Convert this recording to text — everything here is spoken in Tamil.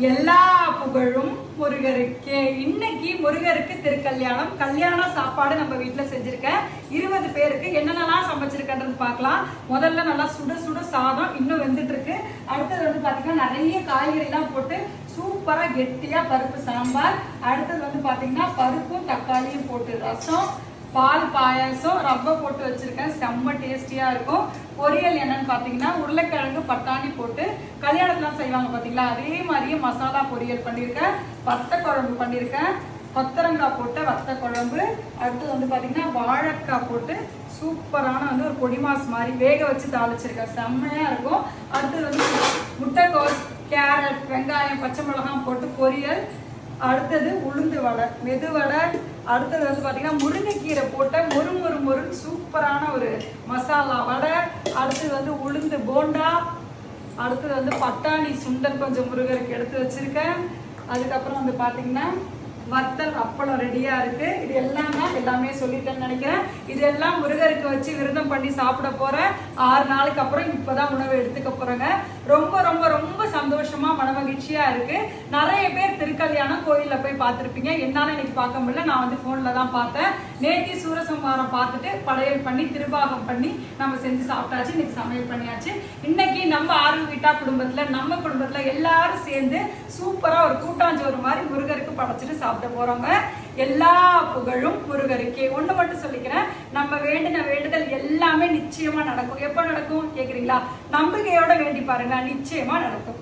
எல்லா புகழும் முருகருக்கு. இன்னைக்கு முருகருக்கு திருக்கல்யாணம். கல்யாண சாப்பாடு நம்ம வீட்டில் செஞ்சுருக்கேன். இருபது பேருக்கு என்னென்னலாம் சமைச்சிருக்கேன்றது பார்க்கலாம். முதல்ல நல்லா சுட சுட சாதம் இன்னும் வெந்துட்டு இருக்கு அடுத்தது வந்து பாத்தீங்கன்னா நிறைய காய்கறி எல்லாம் போட்டு சூப்பரா கெட்டியா பருப்பு சாம்பார். அடுத்தது வந்து பாத்தீங்கன்னா பருப்பும் தக்காளியும் போட்டு ரசம். பால் பாயாசம் ரவை போட்டு வச்சிருக்கேன். செம்ம டேஸ்டியா இருக்கும். பொரியல் என்னன்னு பாத்தீங்கன்னா உருளைக்கிழங்கு பட்டாணி போட்டு கல்யாணத்துலாம் செய்வாங்க பாத்தீங்களா? அதே மாதிரியே மசாலா பொரியல் பண்ணியிருக்கேன். வத்த குழம்பு பண்ணியிருக்கேன். கொத்தரங்காய் போட்ட வத்த குழம்பு. அடுத்து வந்து பாத்தீங்கன்னா வாழைக்காய் போட்டு சூப்பரான வந்து ஒரு பொடிமாஸ் மாதிரி வேக வச்சு தாளிச்சிருக்கேன். செம்மையா இருக்கும். அடுத்தது வந்து முட்டைக்கோஸ் கேரட் வெங்காயம் பச்சை மிளகாய் போட்டு பொரியல். அடுத்தது உளுந்து வடை. மெது வடை அடுத்தது வந்து பார்த்தீங்கன்னா முருங்கைக்கீரை போட்ட மொறு மொறு மொறுன்னு சூப்பரான ஒரு மசாலா வடை. அடுத்தது வந்து உளுந்து போண்டா. அடுத்தது வந்து பட்டாணி சுண்டல் கொஞ்சம் முருகருக்கு எடுத்து வச்சிருக்கேன். அதுக்கப்புறம் வந்து பார்த்தீங்கன்னா வத்தல் அப்பளம் ரெடியாக இருக்குது இது எல்லாம் தான் எல்லாமே சொல்லிட்டேன்னு நினைக்கிறேன். இதெல்லாம் முருகருக்கு வச்சு விரதம் பண்ணி சாப்பிட போகிறேன் ஆறு நாளுக்கு அப்புறம் இப்போ தான் உணவு எடுத்துக்க போகிறேங்க ரொம்ப ரொம்ப ரொம்ப சந்தோஷமா மன மகிழ்ச்சியா இருக்கு. நிறைய பேர் திருக்கல்யாணம் கோயில்ல போய் பார்த்திருப்பீங்க. என்னால இன்னைக்கு பார்க்க முடியல. நான் வந்து போன்ல தான் பார்த்தேன். நேத்தி சூரசம்ஹாரம் பார்த்துட்டு படையல் பண்ணி திருபாகம் பண்ணி நம்ம செஞ்சு சாப்பிட்டாச்சு. இன்னைக்கு சமையல் பண்ணியாச்சு. இன்னைக்கு நம்ம ஆர்வ வீட்டா குடும்பத்துல நம்ம குடும்பத்துல எல்லாரும் சேர்ந்து சூப்பரா ஒரு கூட்டாஞ்சோறு மாதிரி முருகருக்கு படைச்சிட்டு சாப்பிட போறோங்க. எல்லா புகழும் முருகருக்கே. ஒண்ணு மட்டும் சொல்லிக்கிறேன். நம்ம வேண்டின வேண்டுதல் எல்லாமே நிச்சயமா நடக்கும். எப்ப நடக்கும் கேக்குறீங்களா? நம்பிக்கையோட வேண்டி பாருங்க. நிச்சயமா நடக்கும்.